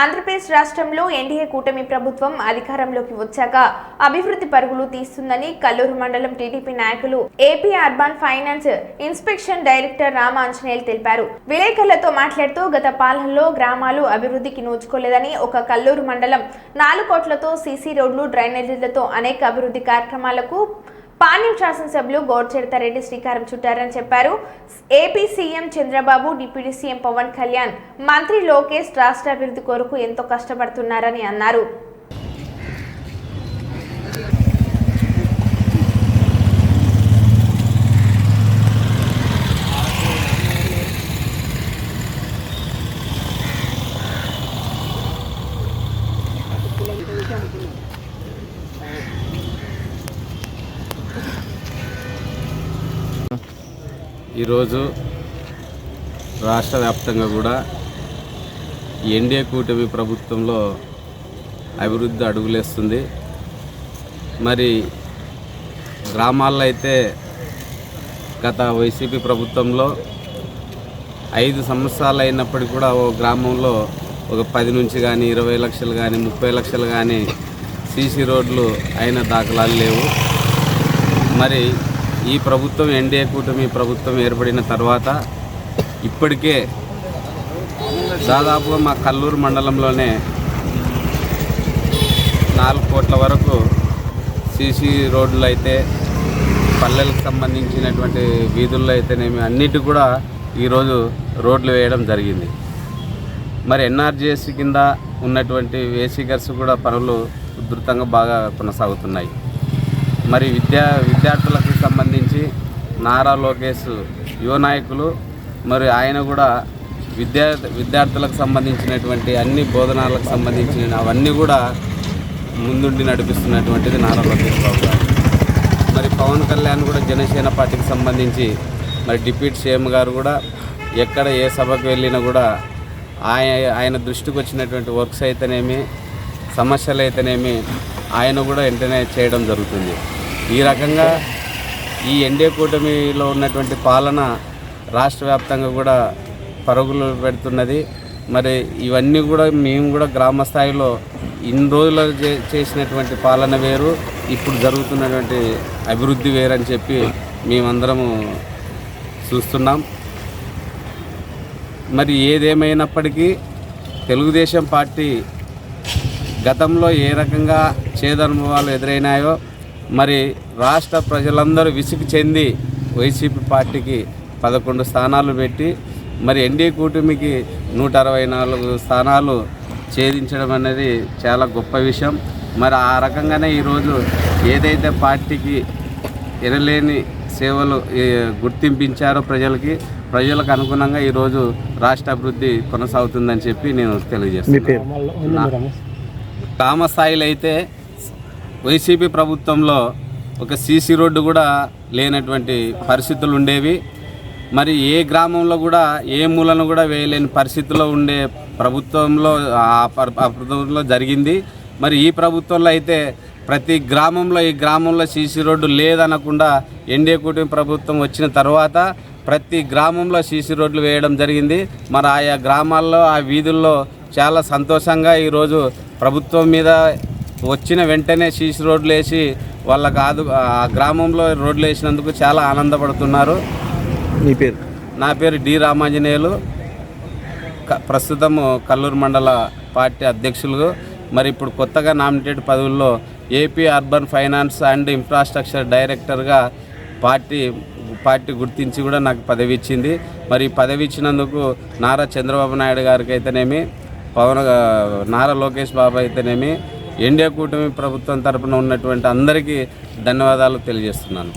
ఆంధ్రప్రదేశ్ రాష్ట్రంలో ఎన్డీఏ కూటమి ప్రభుత్వం అధికారంలోకి వచ్చాక అభివృద్ధి పరుగులు తీస్తుందని కల్లూరు మండలం టీడీపీ నాయకులు AP urban finance inspection director Ramanjaneyulu తెలిపారు. విలేకరులతో మాట్లాడుతూ గత పాలనలో గ్రామాలు అభివృద్ధికి నోచుకోలేదని ఒక కల్లూరు మండలం నాలుగు కోట్లతో సీసీ రోడ్లు డ్రైనేజీలతో అనేక అభివృద్ధి కార్యక్రమాలకు పాణ్యం శాసనసభ్యులు గోడ్చెడతారెడ్డి శ్రీకారం చుట్టారని చెప్పారు. AP CM Chandrababu deputy CM Pawan Kalyan మంత్రి లోకేష్ రాష్ట్ర అభివృద్ధి కొరకు ఎంతో కష్టపడుతున్నారని అన్నారు. ఈరోజు రాష్ట్ర వ్యాప్తంగా కూడా ఎన్డీఏ కూటమి ప్రభుత్వంలో అభివృద్ధి అడుగులేస్తుంది. మరి గ్రామాల్లో అయితే గత వైసీపీ ప్రభుత్వంలో ఐదు సంవత్సరాలు అయినప్పటికీ కూడా ఓ గ్రామంలో ఒక పది నుంచి కానీ ఇరవై లక్షలు కానీ ముప్పై లక్షలు కానీ సీసీ రోడ్లు అయిన దాఖలాలు లేవు. మరి ఈ ప్రభుత్వం ఎన్డీఏ కూటమి ప్రభుత్వం ఏర్పడిన తర్వాత ఇప్పటికే దాదాపుగా మా కల్లూరు మండలంలోనే నాలుగు కోట్ల వరకు సీసీ రోడ్లు అయితే పల్లెలకు సంబంధించినటువంటి వీధుల్లో అయితేనేమి అన్నిటి కూడా ఈరోజు రోడ్లు వేయడం జరిగింది. మరి ఎన్ఆర్జీఎస్ కింద ఉన్నటువంటి వేసీగర్స్ కూడా పనులు ఉధృతంగా బాగా కొనసాగుతున్నాయి. మరి విద్యా విద్యార్థులకు సంబంధించి నారా లోకేష్ యువ నాయకులు మరి ఆయన కూడా విద్యా విద్యార్థులకు సంబంధించినటువంటి అన్ని బోధనాలకు సంబంధించిన అవన్నీ కూడా ముందుండి నడిపిస్తున్నటువంటిది నారా లోకేష్ బాబు గారు. మరి పవన్ కళ్యాణ్ కూడా జనసేన పార్టీకి సంబంధించి మరి డిప్యూటీ సీఎం గారు కూడా ఎక్కడ ఏ సభకు వెళ్ళినా కూడా ఆయన ఆయన దృష్టికి వచ్చినటువంటి వర్క్స్ అయితేనేమి సమస్యలు అయితేనేమి ఆయన కూడా వెంటనే చేయడం జరుగుతుంది. ఈ రకంగా ఈ ఎన్డీఏ కూటమిలో ఉన్నటువంటి పాలన రాష్ట్ర వ్యాప్తంగా కూడా పరుగులు పెడుతున్నది. మరి ఇవన్నీ కూడా మేము కూడా గ్రామ స్థాయిలో ఇన్ని రోజులు చే- చేసినటువంటి పాలన వేరు ఇప్పుడు జరుగుతున్నటువంటి అభివృద్ధి వేరని చెప్పి మేమందరము చూస్తున్నాం. మరి ఏదేమైనప్పటికీ తెలుగుదేశం పార్టీ గతంలో ఏ రకంగా చేదనుభవాలు ఎదురైనాయో మరి రాష్ట్ర ప్రజలందరూ విసుగు చెంది వైసీపీ పార్టీకి పదకొండు స్థానాలు పెట్టి మరి ఎన్డీ కూటమికి నూట అరవై నాలుగు స్థానాలు ఛేదించడం అనేది చాలా గొప్ప విషయం. మరి ఆ రకంగానే ఈరోజు ఏదైతే పార్టీకి ఎనలేని సేవలు గుర్తింపించారో ప్రజలకి ప్రజలకు అనుగుణంగా ఈరోజు రాష్ట్ర అభివృద్ధి కొనసాగుతుందని చెప్పి నేను తెలియజేస్తున్నాను. గ్రామ స్థాయిలో అయితే వైసీపీ ప్రభుత్వంలో ఒక సీసీ రోడ్డు కూడా లేనటువంటి పరిస్థితులు ఉండేవి. మరి ఏ గ్రామంలో కూడా ఏ మూలను కూడా వేయలేని పరిస్థితిలో ఉండే ప్రభుత్వంలో ఆ ప్రభుత్వంలో జరిగింది. మరి ఈ ప్రభుత్వంలో అయితే ప్రతి గ్రామంలో ఈ గ్రామంలో సీసీ రోడ్డు లేదనకుండా ఎన్డీఏ కూటమి ప్రభుత్వం వచ్చిన తర్వాత ప్రతి గ్రామంలో సీసీ రోడ్లు వేయడం జరిగింది. మరి ఆయా గ్రామాల్లో ఆ వీధుల్లో చాలా సంతోషంగా ఈరోజు ప్రభుత్వం మీద వచ్చిన వెంటనే సీసీ రోడ్లు వేసి వాళ్ళకు ఆదు ఆ గ్రామంలో రోడ్లు వేసినందుకు చాలా ఆనందపడుతున్నారు. మీ పేరు? నా పేరు డి రామాంజనేయులు. క- ప్రస్తుతం కల్లూరు మండల పార్టీ అధ్యక్షులు. మరి ఇప్పుడు కొత్తగా నామినేటెడ్ పదవుల్లో AP urban finance and infrastructure డైరెక్టర్గా పార్టీ పార్టీ గుర్తించి కూడా నాకు పదవి ఇచ్చింది. మరి పదవి ఇచ్చినందుకు నారా చంద్రబాబు నాయుడు గారికి అయితేనేమి పవన్ నారా లోకేష్ బాబు అయితేనేమి ఎన్డీఏ కూటమి ప్రభుత్వం తరఫున ఉన్నటువంటి అందరికీ ధన్యవాదాలు తెలియజేస్తున్నాను.